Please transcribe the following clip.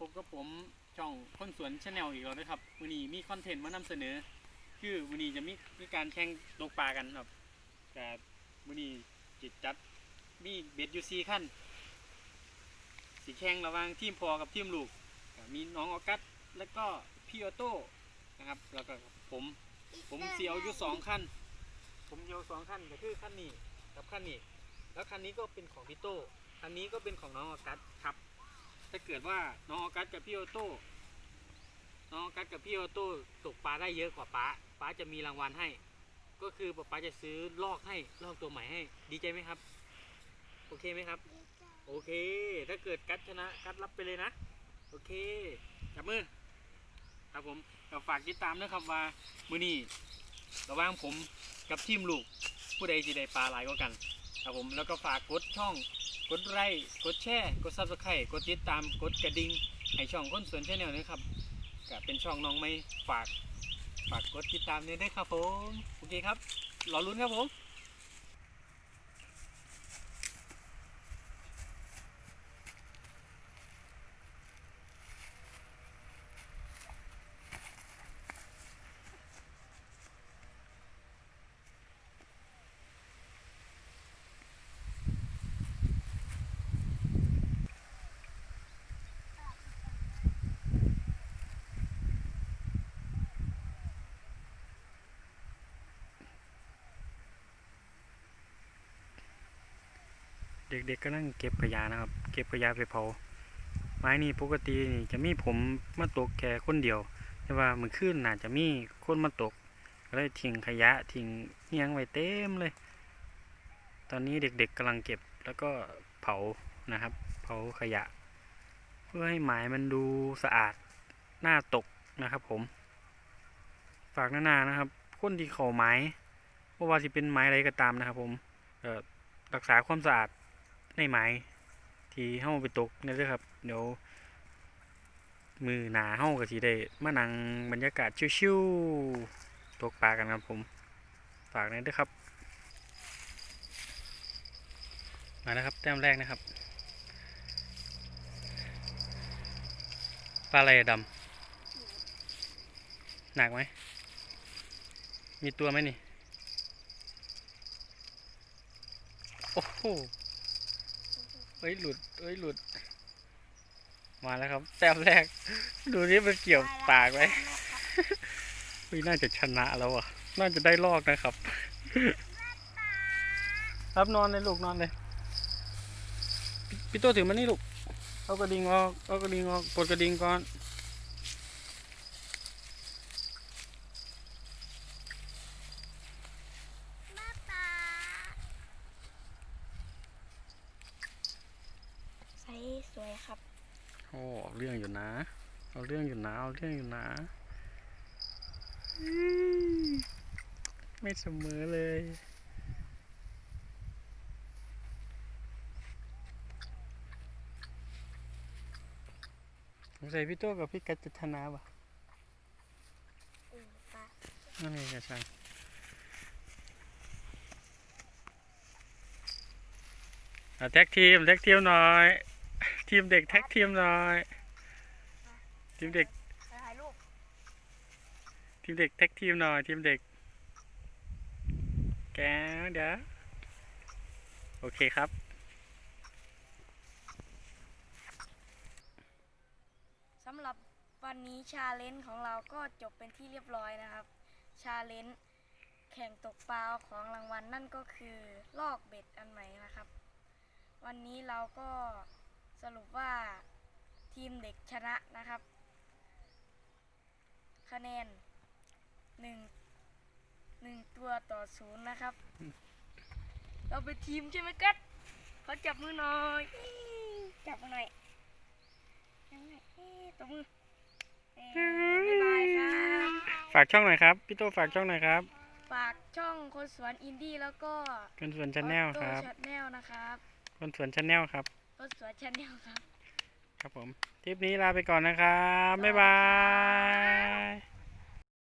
พบกับผมช่องคนสวนชาแนลอีกแล้วนะครับวันนี้มีคอนเทนต์มานำเสนอ คือวันนี้จะมีมีการแข่งตกปลากันครับแต่วันนี้จิตจัดมีเบ็ดยูซีขั้นสีแข่งระหว่างทีมพอกับทีมลูกมีน้องออกัสแล้วก็พี่ออโต้นะครับ แล้วก็ผมผมเสียวอยู่สองขั้นผมเสียวสองขั้นก็คือขั้นนี้กับขั้นนี้ แล้วคันนี้ก็เป็นของพี่โต้คันนี้ก็เป็นของน้องออกัสครับ ถ้าเกิดว่าน้องออกัสกับพี่ออโต้น้องออกัสกับพี่ออโต้ตกปลาได้เยอะกว่าป้าป้าจะมีรางวัลให้ ก็คือป้าจะซื้อลอกให้ลอกตัวใหม่ให้ ดีใจไหมครับ โอเคไหมครับ โอเค ถ้าเกิดกัดชนะกัดรับไปเลยนะ โอเคจับมือครับผมก็ฝากติดตามนะครับว่ามือนี้ระหว่างผมกับทีมลูกผู้ใดจะได้ปลาหลายกว่ากันครับผมแล้วก็ฝากกดช่อง กดไลค์กดแชร์กดซับสไครต์กดติดตามกดกระดิ่งให้ช่องคนสวนชาแนลนะครับก็เป็นช่องน้องไม่ฝากฝากกดติดตามด้วยนะครับผมโอเคครับรอลุ้นครับผม เด็กๆก็นั่งเก็บขยะนะครับ เก็บขยะไปเผา ไม้นี่ปกตินี่จะมีผมมาตกแค่คนเดียว แต่ว่ามือขึ้นน่าจะมีคนมาตกก็เลยทิ้งขยะทิ้งเฮียงไว้เต็มเลย ตอนนี้เด็กๆกำลังเก็บแล้วก็เผานะครับ เผาขยะ เพื่อให้ไม้มันดูสะอาดหน่าตกนะครับผม ฝากนานานะครับ คนที่เขาไม้ว่าว่าจะเป็นไม้อะไรก็ตามนะครับผมรักษาความสะอาด ในไม้ที่เฮาไปตกนี่เด้อครับ เดี๋ยว มือหนาเฮาก็สิได้มานั่งบรรยากาศชิวๆตกปลากันครับผมฝากนี่ด้วยครับ มาแล้วครับแต้มแรกนะครับปลาอะไรดำหนักไหม มีตัวไหมนี่ โอ้โห เอ้ยหลุด เอ้ยหลุด มาแล้วครับแต้มแรก ดูนี่มันเกี่ยวปากไหมเฮ้ยน่าจะชนะแล้วอะ น่าจะได้ลอกนะครับ ครับนอนเลยลูกนอนเลยพี่พี่โตถือมันนี่ลูก เอากระดิ่งออก เอากระดิ่งออก ปลดกระดิ่งก่อน ใสสวยครับ โอ้เอาเรื่องอยู่นะ เอาเรื่องอยู่นะเอาเรื่องอยู่นะอืมไม่เสมอเลย สงสัยพี่โต้กับพี่กัจจะชนะป่ะอืมปลานั่นเองจะช่างอะแท็กทีมแท็กทีมหน่อย ทีมเด็กแท็กทีมหน่อยทีมเด็กถ่ายรูปทีมเด็กแท็กทีมหน่อยทีมเด็ก แกวเดี๋ยวโอเคครับ สำหรับวันนี้ชาเลนจ์ของเราก็จบเป็นที่เรียบร้อยนะครับ ชาเลนจ์แข่งตกปลาของรางวัลนั่นก็คือลอกเบ็ดอันใหม่นะครับ วันนี้เราก็ สรุปว่าทีมเด็กชนะนะครับ คะแนนหนึ่งหนึ่งตัวต่อศูนย์นะครับ เราเป็นทีมใช่ไหมกัดเขาจับมือหน่อยอี้จับมือหน่อยยังไงเอ๊ะตัวมือเอ๊ะบ๊ายบายครับฝากช่องหน่อยครับพี่โตฝากช่องหน่อยครับ ฝากช่องคนสวนอินดี้แล้วก็คนสวนชาแนลครับชาแนลนะครับคนสวนชาแนลครับ คนสวนชาแนลครับ ครับผม ทริปนี้ลาไปก่อนนะครับ บ๊ายบาย